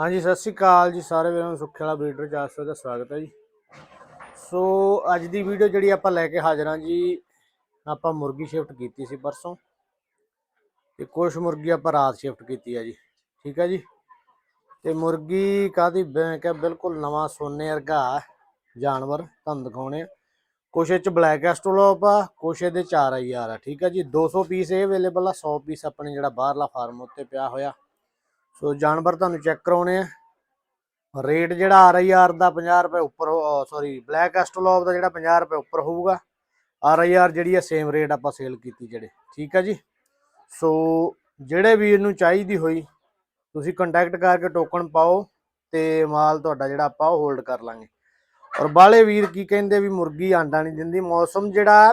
ਹਾਂਜੀ, ਸਤਿ ਸ਼੍ਰੀ ਅਕਾਲ ਜੀ ਸਾਰੇ ਵੀਰਾਂ ਨੂੰ, ਸੁੱਖੇ ਵਾਲਾ ਬਰੀਡਰ ਚਾਸੋ ਦਾ ਸਵਾਗਤ ਹੈ ਜੀ। ਸੋ ਅੱਜ ਦੀ ਵੀਡੀਓ ਜਿਹੜੀ ਆਪਾਂ ਲੈ ਕੇ ਹਾਜ਼ਰ ਹਾਂ ਜੀ, ਆਪਾਂ ਮੁਰਗੀ ਸ਼ਿਫਟ ਕੀਤੀ ਸੀ ਪਰਸੋਂ ਤੇ ਕੁਝ ਮੁਰਗੀ ਆਪਾਂ ਰਾਤ ਸ਼ਿਫਟ ਕੀਤੀ ਹੈ ਜੀ, ਠੀਕ ਹੈ ਜੀ? ਤੇ ਮੁਰਗੀ ਕਾਦੀ ਬੈਂਕ ਹੈ? ਬਿਲਕੁਲ ਨਵਾਂ ਸੋਨੇ ਵਰਗਾ ਜਾਨਵਰ, ਤੁਹਾਨੂੰ ਦਿਖਾਉਣੇ ਆ। ਕੁਛ ਇਹ ਚ ਬਲੈਕ ਐਸਟ੍ਰੋਲੋਪ ਆ, ਕੁਛ ਇਹਦੇ 4 ਆਈਆਰ ਆ, ਠੀਕ ਹੈ ਜੀ? 200 ਪੀਸ ਇਹ ਅਵੇਲੇਬਲ ਆ 100 ਪੀਸ ਆਪਣੇ ਜਿਹੜਾ ਬਾਹਰਲਾ ਫਾਰਮ ਉੱਤੇ ਪਿਆ ਹੋਇਆ। ਸੋ ਜਾਨਵਰ ਤੁਹਾਨੂੰ ਚੈੱਕ ਕਰਾਉਣੇ ਆ। ਰੇਟ ਜਿਹੜਾ ਆਰ ਆਈ ਆਰ ਦਾ 50 ਰੁਪਏ ਉੱਪਰ ਸੌਰੀ ਬਲੈਕ ਐਸਟ੍ਰੋਲੋਪ ਦਾ ਜਿਹੜਾ 50 ਰੁਪਏ ਉੱਪਰ ਹੋਊਗਾ, ਆਰ ਆਈ ਆਰ ਜਿਹੜੀ ਆ ਸੇਮ ਰੇਟ ਆਪਾਂ ਸੇਲ ਕੀਤੀ ਜਿਹੜੇ, ਠੀਕ ਆ ਜੀ? ਸੋ ਜਿਹੜੇ ਵੀਰ ਨੂੰ ਚਾਹੀਦੀ ਹੋਈ, ਤੁਸੀਂ ਕੰਟੈਕਟ ਕਰਕੇ ਟੋਕਨ ਪਾਓ ਤੇ ਮਾਲ ਤੁਹਾਡਾ ਜਿਹੜਾ ਆਪਾਂ ਉਹ ਹੋਲਡ ਕਰ ਲਾਂਗੇ। ਔਰ ਬਾਲੇ ਵੀਰ ਕੀ ਕਹਿੰਦੇ ਵੀ ਮੁਰਗੀ ਆਂਡਾ ਨਹੀਂ ਦਿੰਦੀ, ਮੌਸਮ ਜਿਹੜਾ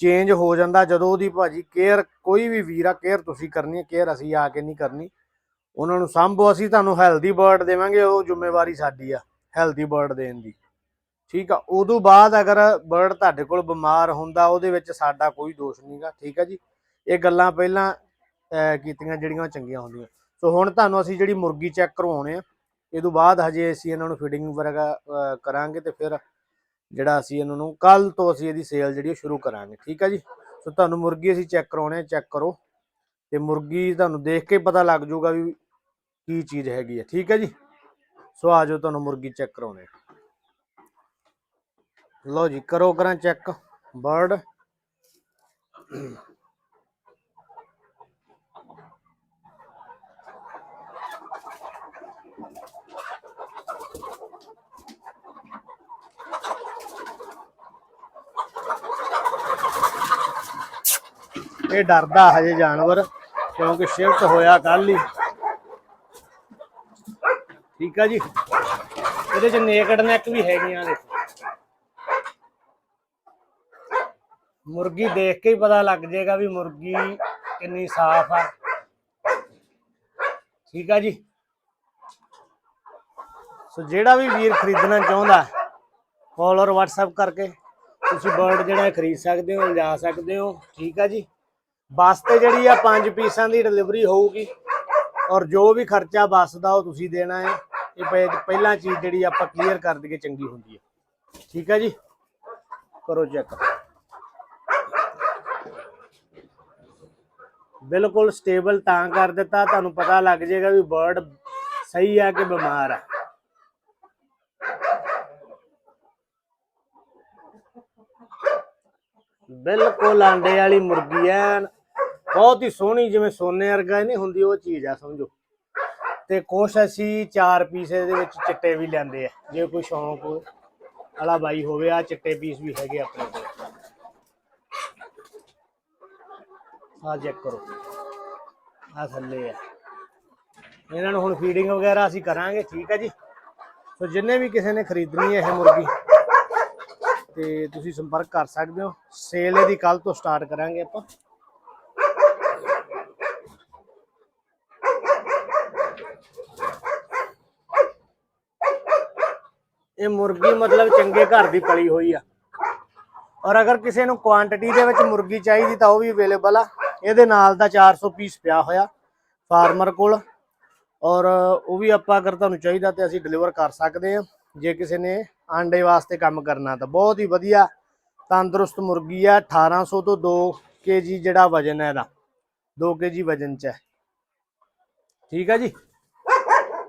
ਚੇਂਜ ਹੋ ਜਾਂਦਾ ਜਦੋਂ ਉਹਦੀ ਭਾਜੀ ਕੇਅਰ ਕੋਈ ਵੀ ਵੀਰ ਆ ਕੇਅਰ ਤੁਸੀਂ ਕਰਨੀ ਹੈ ਕੇਅਰ ਅਸੀਂ ਆ ਕੇ ਨਹੀਂ ਕਰਨੀ। ਉਹਨਾਂ ਨੂੰ ਸੰਭੋ, ਅਸੀਂ ਤੁਹਾਨੂੰ ਹੈਲਦੀ ਬਰਡ ਦੇਵਾਂਗੇ, ਉਹ ਜ਼ਿੰਮੇਵਾਰੀ ਸਾਡੀ ਆ ਹੈਲਦੀ ਬਰਡ ਦੇਣ ਦੀ। ਠੀਕ ਆ, ਉਦੋਂ ਬਾਅਦ ਅਗਰ ਬਰਡ ਤੁਹਾਡੇ ਕੋਲ ਬਿਮਾਰ ਹੁੰਦਾ, ਉਹਦੇ ਵਿੱਚ ਸਾਡਾ ਕੋਈ ਦੋਸ਼ ਨਹੀਂਗਾ ਠੀਕ ਆ ਜੀ? ਇਹ ਗੱਲਾਂ ਪਹਿਲਾਂ ਕੀਤੀਆਂ ਜਿਹੜੀਆਂ ਉਹ ਚੰਗੀਆਂ ਹੁੰਦੀਆਂ। ਸੋ ਹੁਣ ਤੁਹਾਨੂੰ ਅਸੀਂ ਜਿਹੜੀ ਮੁਰਗੀ ਚੈੱਕ ਕਰਵਾਉਣੇ ਆ ਇਹ ਤੋਂ ਬਾਅਦ ਹਜੇ ਅਸੀਂ ਇਹਨਾਂ ਨੂੰ ਫੀਡਿੰਗ ਵਰਗਾ ਕਰਾਂਗੇ ਤੇ ਫਿਰ ਜਿਹੜਾ ਅਸੀਂ ਇਹਨਾਂ ਨੂੰ ਕੱਲ ਤੋਂ ਅਸੀਂ ਇਹਦੀ ਸੇਲ ਜਿਹੜੀ ਉਹ ਸ਼ੁਰੂ ਕਰਾਂਗੇ, ਠੀਕ ਆ ਜੀ? ਸੋ ਤੁਹਾਨੂੰ ਮੁਰਗੀ ਅਸੀਂ ਚੈੱਕ ਕਰਾਉਣੇ ਚੈੱਕ ਕਰੋ। ਤੇ ਮੁਰਗੀ ਤੁਹਾਨੂੰ ਦੇਖ ਕੇ ਪਤਾ ਲੱਗ ਜਾਊਗਾ ਵੀ ਕੀ ਚੀਜ਼ ਹੈਗੀ ਹੈ ਠੀਕ ਹੈ ਜੀ? ਸੋ ਆ ਜਾਓ ਤੁਹਾਨੂੰ ਮੁਰਗੀ ਚੈੱਕ ਕਰਾਉਣੇ ਲਓ ਜੀ, ਕਰੋ ਕਰਾਂ ਚੈੱਕ ਬਰਡ ਇਹ ਡਰਦਾ ਹਜੇ ਜਾਨਵਰ, ਕਿਉਂਕਿ ਸ਼ਿਫਟ ਹੋਇਆ ਕੱਲ ਹੀ। ਠੀਕ ਆ ਜੀ। ਇਹਦੇ ਚ ਨੇਕਡ ਨੈਕ ਵੀ ਹੈਗੀਆਂ ਦੇਖੋ ਮੁਰਗੀ ਦੇਖ ਕੇ ਹੀ ਪਤਾ ਲੱਗ ਜਾਏਗਾ ਵੀ ਮੁਰਗੀ ਕਿੰਨੀ ਸਾਫ਼ ਆ। ਠੀਕ ਆ ਜੀ। ਸੋ ਜਿਹੜਾ ਵੀ ਵੀਰ ਖਰੀਦਣਾ ਚਾਹੁੰਦਾ ਕਾਲ ਔਰ WhatsApp ਕਰਕੇ ਤੁਸੀਂ ਬਰਡ ਜਿਹੜਾ ਖਰੀਦ ਸਕਦੇ ਹੋ, ਲਿਜਾ ਸਕਦੇ ਹੋ। ਠੀਕ ਆ ਜੀ। ਬੱਸ ਤੇ ਜਿਹੜੀ ਆ ਪੰਜ ਪੀਸਾਂ ਦੀ ਡਿਲੀਵਰੀ ਹੋਊਗੀ। ਔਰ ਜੋ ਵੀ ਖਰਚਾ ਬੱਸ ਦਾ ਉਹ ਤੁਸੀਂ ਦੇਣਾ ਹੈ, ਇਹ ਪਹਿ- ਪਹਿਲਾਂ ਚੀਜ਼ ਜਿਹੜੀ ਆਪਾਂ ਕਲੀਅਰ ਕਰ ਦਈਏ, ਚੰਗੀ ਹੁੰਦੀ ਹੈ। ਠੀਕ ਹੈ ਜੀ? ਕਰੋ ਚੈੱਕ ਬਿਲਕੁਲ ਸਟੇਬਲ ਤਾਂ ਕਰ ਦਿੱਤਾ, ਤੁਹਾਨੂੰ ਪਤਾ ਲੱਗ ਜਾਏਗਾ ਵੀ ਬਰਡ ਸਹੀ ਆ ਕਿ ਬਿਮਾਰ ਆ। ਬਿਲਕੁਲ ਆਂਡੇ ਵਾਲੀ ਮੁਰਗੀ ਐਨ ਬਹੁਤ ਹੀ ਸੋਹਣੀ ਜਿਵੇਂ ਸੋਨੇ ਵਰਗਾ ਨਹੀਂ ਹੁੰਦੀ, ਉਹ ਚੀਜ਼ ਆ, ਸਮਝੋ। ਤੇ ਕੁਛ ਅਸੀਂ ਚਾਰ ਪੀਸ ਇਹਦੇ ਵਿੱਚ ਚਿੱਟੇ ਵੀ ਲੈਂਦੇ ਆ, ਜੇ ਕੋਈ ਸ਼ੌਂਕ ਵਾਲਾ ਬਾਈ ਹੋਵੇ ਆ ਚਿੱਟੇ ਪੀਸ ਵੀ ਹੈਗੇ ਆਪਣੇ ਕੋਲ। ਆ ਚੈੱਕ ਕਰੋ। ਆ ਥੱਲੇ ਆ। ਇਹਨਾਂ ਨੂੰ ਹੁਣ ਫੀਡਿੰਗ ਵਗੈਰਾ ਅਸੀਂ ਕਰਾਂਗੇ, ਠੀਕ ਹੈ ਜੀ? ਸੋ ਜਿੰਨੇ ਵੀ ਕਿਸੇ ਨੇ ਖਰੀਦਣੀ ਹੈ ਇਹ ਮੁਰਗੀ, ਤੇ ਤੁਸੀਂ ਸੰਪਰਕ ਕਰ ਸਕਦੇ ਹੋ। ਸੇਲ ਇਹਦੀ ਕੱਲ ਤੋਂ ਸਟਾਰਟ ਕਰਾਂਗੇ ਆਪਾਂ। ਇਹ ਮੁਰਗੀ ਮਤਲਬ ਚੰਗੇ ਘਰ ਦੀ ਪਲੀ ਹੋਈ ਆ। ਔਰ ਅਗਰ ਕਿਸੇ ਨੂੰ ਕੁਆਂਟੀਟੀ ਦੇ ਵਿੱਚ ਮੁਰਗੀ ਚਾਹੀਦੀ ਤਾਂ ਉਹ ਵੀ ਅਵੇਲੇਬਲ ਆ। ਇਹਦੇ ਨਾਲ ਦਾ 400 ਪੀਸ ਪਿਆ ਹੋਇਆ ਫਾਰਮਰ ਕੋਲ। ਔਰ ਉਹ ਵੀ ਆਪਾਂ ਅਗਰ ਤੁਹਾਨੂੰ ਚਾਹੀਦਾ ਤੇ ਅਸੀਂ ਡਿਲੀਵਰ ਕਰ ਸਕਦੇ ਹਾਂ। ਜੇ ਕਿਸੇ ਨੇ ਆਂਡੇ ਵਾਸਤੇ ਕੰਮ ਕਰਨਾ ਤਾਂ ਬਹੁਤ ਹੀ ਵਧੀਆ। ਤੰਦਰੁਸਤ ਮੁਰਗੀ ਆ 1800 ਤੋਂ 2 ਕੇਜੀ ਜਿਹੜਾ ਵਜਨ ਹੈ ਇਹਦਾ। 2 ਕੇਜੀ ਵਜਨ ਚ ਹੈ। ਠੀਕ ਹੈ ਜੀ?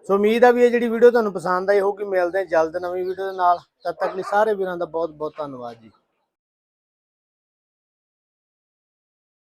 ਸੋ ਉਮੀਦ ਆ ਵੀ ਇਹ ਜਿਹੜੀ ਵੀਡੀਓ ਤੁਹਾਨੂੰ ਪਸੰਦ ਆਈ ਹੋਊਗੀ, ਮਿਲਦੇ ਹਾਂ ਜਲਦ ਨਵੀਂ ਵੀਡੀਓ ਦੇ ਨਾਲ। ਤਦ ਤੱਕ ਲਈ ਸਾਰੇ ਵੀਰਾਂ ਦਾ ਬਹੁਤ ਬਹੁਤ ਧੰਨਵਾਦ ਜੀ।